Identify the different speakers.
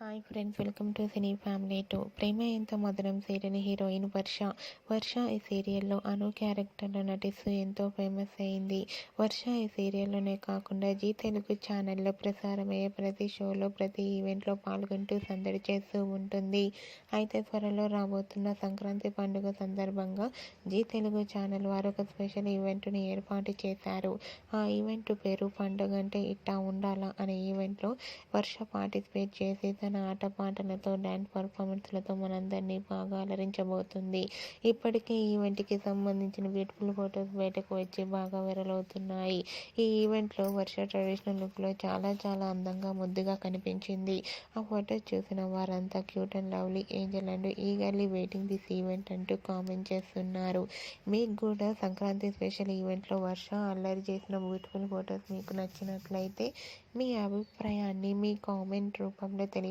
Speaker 1: Hi friends welcome to cine family two Prema Entha Madhuram serial heroine వర్ష. వర్ష ఈ సీరియల్లో అను క్యారెక్టర్లో నటిస్తూ ఎంతో ఫేమస్ అయింది. వర్ష ఈ సీరియల్లోనే కాకుండా జీ తెలుగు ఛానల్లో ప్రసారమయ్యే ప్రతి షోలో ప్రతి ఈవెంట్లో పాల్గొంటూ సందడి చేస్తూ ఉంటుంది. అయితే త్వరలో రాబోతున్న సంక్రాంతి పండుగ సందర్భంగా జీ తెలుగు ఛానల్ వారు ఒక స్పెషల్ ఈవెంట్ని ఏర్పాటు చేశారు. ఆ ఈవెంట్ పేరు పండుగ అంటే ఇట్టా ఉండాలా అనే ఈవెంట్లో వర్ష పార్టిసిపేట్ చేసి తన ఆటపాటలతో డ్యాన్స్ పర్ఫార్మెన్స్లతో మనందరినీ బాగా అలరించబోతుంది. ఇప్పటికే ఈవెంట్కి సంబంధించిన బ్యూటిఫుల్ ఫొటోస్ బయటకు వచ్చి బాగా వైరల్ అవుతున్నాయి. ఈ ఈవెంట్లో వర్ష ట్రెడిషనల్ లుక్లో చాలా చాలా అందంగా ముద్దుగా కనిపించింది. ఆ ఫొటోస్ చూసిన వారంతా cute and lovely angel and eagerly waiting this event అంటూ కామెంట్ చేస్తున్నారు. మీకు కూడా సంక్రాంతి స్పెషల్ ఈవెంట్లో వర్ష అల్లరి చేసిన బ్యూటిఫుల్ ఫొటోస్ మీకు నచ్చినట్లయితే మీ అభిప్రాయాన్ని మీ కామెంట్ రూపంలో